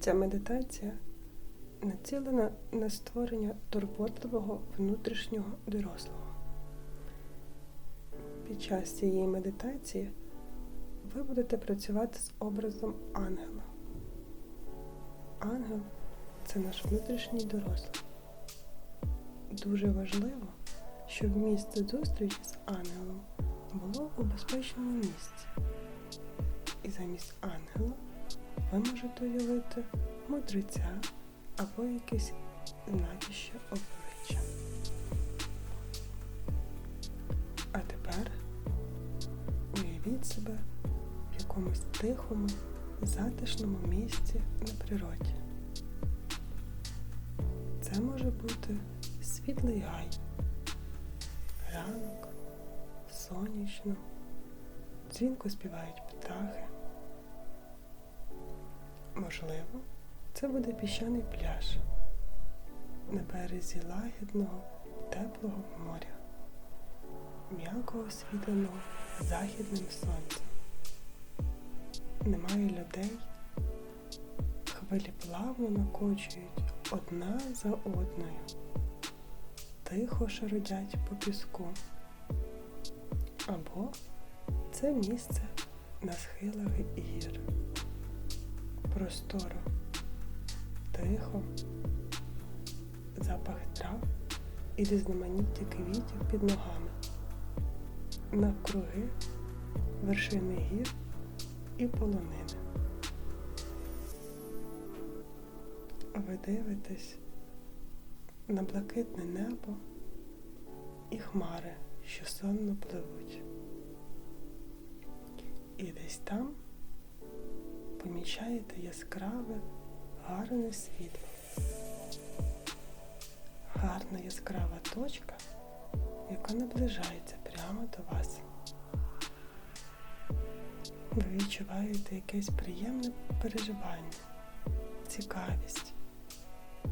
Ця медитація націлена на створення турботливого внутрішнього дорослого. Під час цієї медитації ви будете працювати з образом ангела. Ангел це наш внутрішній дорослий. Дуже важливо, щоб місце зустрічі з ангелом було у безпечному місці. І замість ангела ви можете уявити мудреця або якесь знаюче обличчя. А тепер уявіть себе в якомусь тихому, затишному місці на природі. Це може бути світлий гай, ранок, сонячно, дзвінко співають птахи. Можливо, це буде піщаний пляж на березі лагідного, теплого моря, м'яко освітленого західним сонцем. Немає людей, хвилі плавно накочують одна за одною, тихо шародять по піску. Або це місце на схилах гір. Просторо, тихо, запах трав і різноманіття квітів під ногами, навкруги вершини гір і полонини. Ви дивитесь на блакитне небо і хмари, що сонно пливуть. І десь там помічаєте яскраве, гарне світло. Гарна яскрава точка, яка наближається прямо до вас. Ви відчуваєте якесь приємне переживання, цікавість,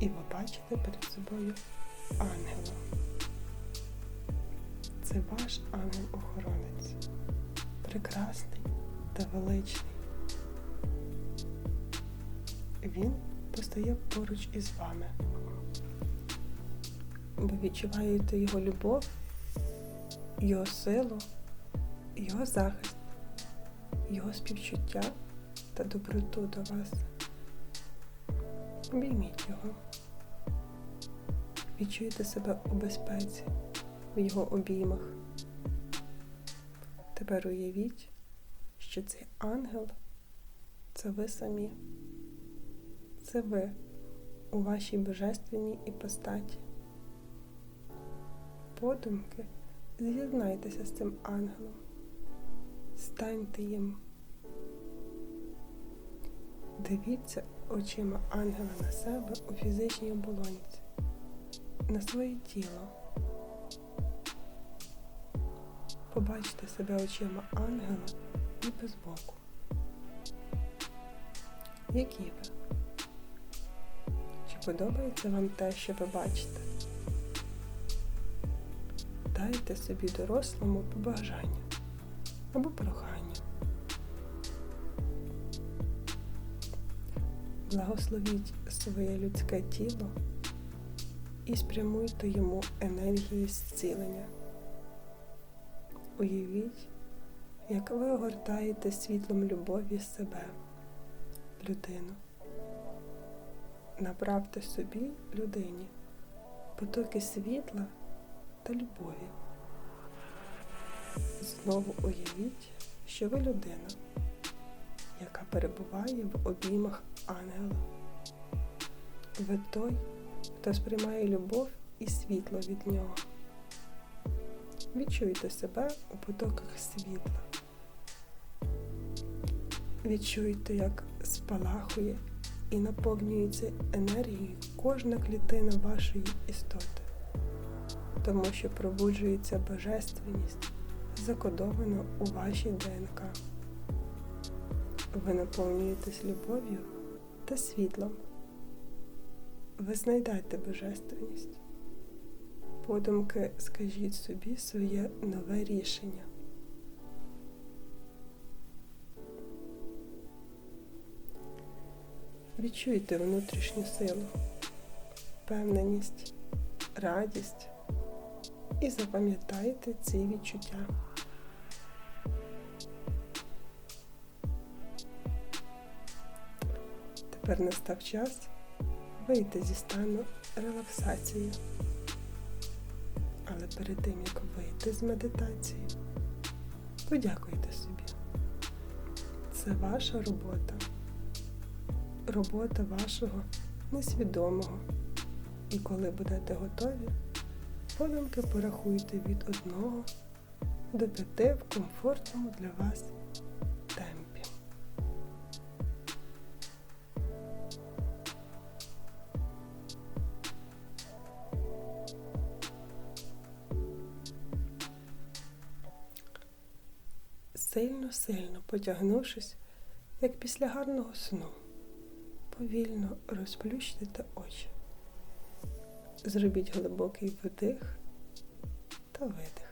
і ви бачите перед собою ангела. Це ваш ангел-охоронець, прекрасний та величний. Він постає поруч із вами. Ви відчуваєте його любов, його силу, його захист, його співчуття та доброту до вас. Обійміть його. Відчуйте себе у безпеці в його обіймах. Тепер уявіть, що цей ангел це ви самі. Це ви у вашій божественній іпостаті. Подумки з'єднайтеся з цим ангелом, станьте їм. Дивіться очима ангела на себе у фізичній оболонці, на своє тіло. Побачте себе очима ангела ніби збоку. Які ви? Подобається вам те, що ви бачите? Дайте собі дорослому побажання або прохання. Благословіть своє людське тіло і спрямуйте йому енергії зцілення. Уявіть, як ви огортаєте світлом любові себе, людину. Направте собі людині потоки світла та любові. Знову уявіть, що ви людина, яка перебуває в обіймах ангела. Ви той, хто сприймає любов і світло від нього. Відчуйте себе у потоках світла. Відчуйте, як спалахує і наповнюється енергією кожна клітина вашої істоти, тому що пробуджується божественність, закодована у вашій ДНК. Ви наповнюєтесь любов'ю та світлом. Ви знайдете божественність. Подумки скажіть собі своє нове рішення. Відчуйте внутрішню силу, впевненість, радість і запам'ятайте ці відчуття. Тепер настав час вийти зі стану релаксації. Але перед тим, як вийти з медитації, подякуйте собі. Це ваша робота. Робота вашого несвідомого. І коли будете готові, подумки порахуйте від 1 до 5 в комфортному для вас темпі. Сильно-сильно потягнувшись, як після гарного сну, повільно розплющте очі. Зробіть глибокий вдих та видих.